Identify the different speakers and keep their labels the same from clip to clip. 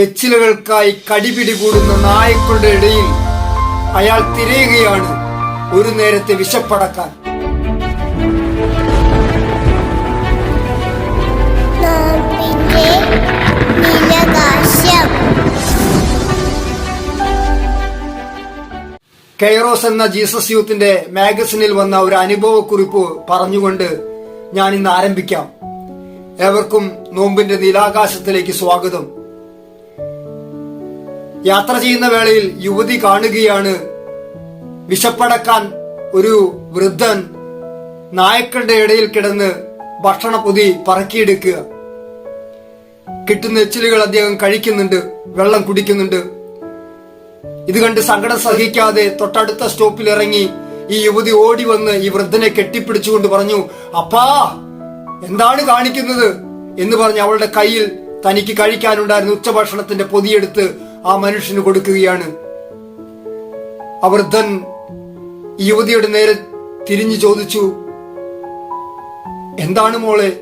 Speaker 1: എച്ചിലുകൾക്കായി കടിപിടി കൂടുന്ന നായ്ക്കളുടെ ഇടയിൽ അയാൾ തിരയുകയാണ് ഒരു നേരത്തെ വിശപ്പടക്കാൻ. കെയറോസ് എന്ന ജീസസ് യൂത്തിന്റെ മാഗസിനിൽ വന്ന ഒരു അനുഭവക്കുറിപ്പ് പറഞ്ഞുകൊണ്ട് ഞാൻ ഇന്ന് ആരംഭിക്കാം. ഏവർക്കും നോമ്പിന്റെ നീലാകാശത്തിലേക്ക് സ്വാഗതം. യാത്ര ചെയ്യുന്ന വേളയിൽ യുവതി കാണുകയാണ്. വിശപ്പടക്കാൻ ഒരു വൃദ്ധൻ നായക്കളുടെ ഇടയിൽ കിടന്ന് ഭക്ഷണ പൊതി പറക്കിയെടുക്കുക. കിട്ടുന്ന എച്ചിലുകൾ അദ്ദേഹം കഴിക്കുന്നുണ്ട് വെള്ളം കുടിക്കുന്നുണ്ട്. ഇത് കണ്ട് സങ്കടം സഹിക്കാതെ തൊട്ടടുത്ത സ്റ്റോപ്പിൽ ഇറങ്ങി ഈ യുവതി ഓടി വന്ന് ഈ വൃദ്ധനെ കെട്ടിപ്പിടിച്ചുകൊണ്ട് പറഞ്ഞു അപ്പാ എന്താണ് കാണിക്കുന്നത്? എന്ന് പറഞ്ഞ് അവളുടെ കയ്യിൽ തനിക്ക് കഴിക്കാനുണ്ടായിരുന്ന ഉച്ചഭക്ഷണത്തിന്റെ പൊതിയെടുത്ത് ആ മനുഷ്യന് കൊടുക്കുകയാണ്. ആ വൃദ്ധൻ യുവതിയുടെ നേരെ തിരിഞ്ഞു ചോദിച്ചു എന്താണ് മോളെ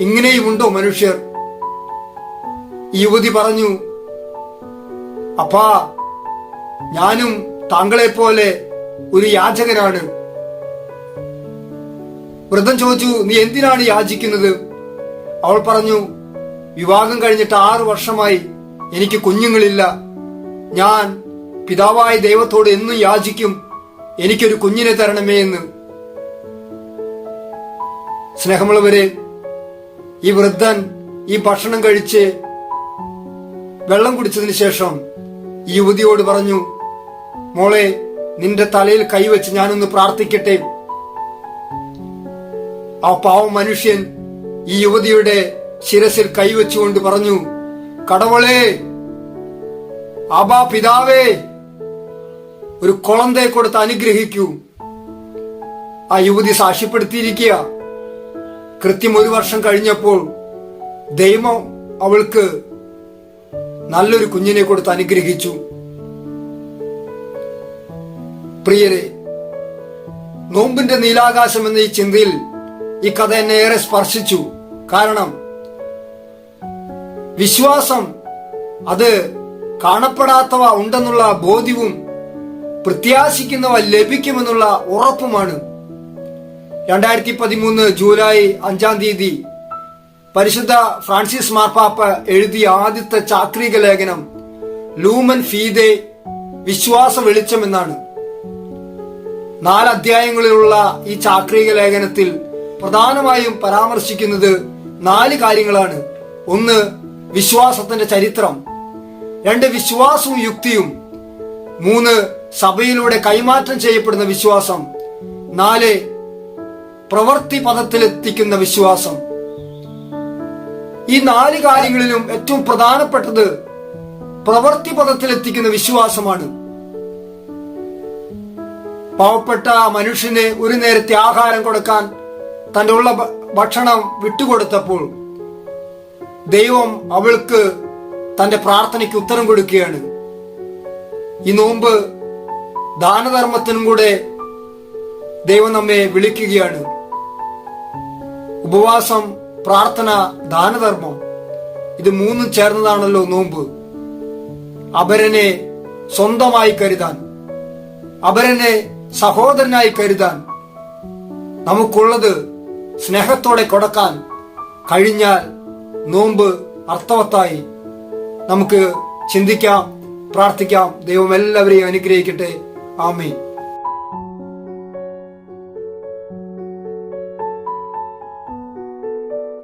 Speaker 1: ഇങ്ങനെയും ഉണ്ടോ മനുഷ്യർ? യുവതി പറഞ്ഞു അപ്പാ ഞാനും താങ്കളെ പോലെ ഒരു യാചകനാണ്. വൃദ്ധൻ ചോദിച്ചു നീ എന്തിനാണ് യാചിക്കുന്നത്? അവൾ പറഞ്ഞു വിവാഹം കഴിഞ്ഞിട്ട് ആറു വർഷമായി എനിക്ക് കുഞ്ഞുങ്ങളില്ല. ഞാൻ പിതാവായ ദൈവത്തോട് എന്നും യാചിക്കും. എനിക്കൊരു കുഞ്ഞിനെ തരണമേ എന്ന്. സ്നേഹമുള്ളവരെ ഈ വൃദ്ധൻ ഈ ഭക്ഷണം കഴിച്ച് വെള്ളം കുടിച്ചതിന് ശേഷം ഈ യുവതിയോട് പറഞ്ഞു മോളെ നിന്റെ തലയിൽ കൈവച്ച് ഞാനൊന്ന് പ്രാർത്ഥിക്കട്ടെ. ആ പാവം മനുഷ്യൻ ഈ യുവതിയുടെ ശിരസിൽ കൈവച്ചുകൊണ്ട് പറഞ്ഞു കടവളെ ആബാ പിതാവേ ഒരു കുളന്തയെ കൊടുത്ത് അനുഗ്രഹിക്കൂ. ആ യുവതി സാക്ഷ്യപ്പെടുത്തിയിരിക്കുക. കൃത്യം ഒരു വർഷം കഴിഞ്ഞപ്പോൾ ദൈവം അവൾക്ക് നല്ലൊരു കുഞ്ഞിനെ കൊടുത്ത് അനുഗ്രഹിച്ചു. പ്രിയരെ നോമ്പിന്റെ നീലാകാശം എന്ന ഈ ചിന്തയിൽ ഈ കഥ എന്നെ ഏറെ സ്പർശിച്ചു. കാരണം വിശ്വാസം അത് കാണപ്പെടാത്തവ ഉണ്ടെന്നുള്ള ബോധ്യവും പ്രത്യാശിക്കുന്നവ ലഭിക്കുമെന്നുള്ള ഉറപ്പുമാണ്. രണ്ടായിരത്തി പതിമൂന്ന് ജൂലൈ അഞ്ചാം തീയതി പരിശുദ്ധ ഫ്രാൻസിസ് മാർപ്പാപ്പ എഴുതിയ ആദ്യത്തെ ചാക്രിക ലേഖനം ലൂമൻ ഫീതെ വിശ്വാസ വെളിച്ചം എന്നാണ് നാല് അധ്യായങ്ങളിലുള്ള ഈ ചാക്രിക ലേഖനത്തിൽ പ്രധാനമായും പരാമർശിക്കുന്നത് നാല് കാര്യങ്ങളാണ്. ഒന്ന് വിശ്വാസത്തിന്റെ ചരിത്രം രണ്ട് വിശ്വാസവും യുക്തിയും മൂന്ന് സഭയിലൂടെ കൈമാറ്റം ചെയ്യപ്പെടുന്ന വിശ്വാസം നാല് പ്രവൃത്തി പദത്തിലെത്തിക്കുന്ന വിശ്വാസം. ഈ നാല് കാര്യങ്ങളിലും ഏറ്റവും പ്രധാനപ്പെട്ടത് പ്രവൃത്തി പദത്തിലെത്തിക്കുന്ന വിശ്വാസമാണ്. പാവപ്പെട്ട മനുഷ്യന് ഒരു നേരത്തെ ആഹാരം കൊടുക്കാൻ തന്റെ ഉള്ള ഭക്ഷണം വിട്ടുകൊടുത്തപ്പോൾ ദൈവം അവൾക്ക് തന്റെ പ്രാർത്ഥനയ്ക്ക് ഉത്തരം കൊടുക്കുകയാണ്. ഈ നോമ്പ് ദാനധർമ്മത്തിനും കൂടെ ദൈവം നമ്മെ വിളിക്കുകയാണ്. ഉപവാസം പ്രാർത്ഥന ദാനധർമ്മം ഇത് മൂന്നും ചേർന്നതാണല്ലോ നോമ്പ്. അപരനെ സ്വന്തമായി കരുതാൻ അപരനെ സഹോദരനായി കരുതാൻ നമുക്കുള്ളത് സ്നേഹത്തോടെ കൊടുക്കാൻ കഴിഞ്ഞാൽ നോമ്പ് അർത്ഥവത്തായി നമുക്ക് ചിന്തിക്കാം പ്രാർത്ഥിക്കാം. ദൈവം എല്ലാവരെയും അനുഗ്രഹിക്കട്ടെ. ആമേ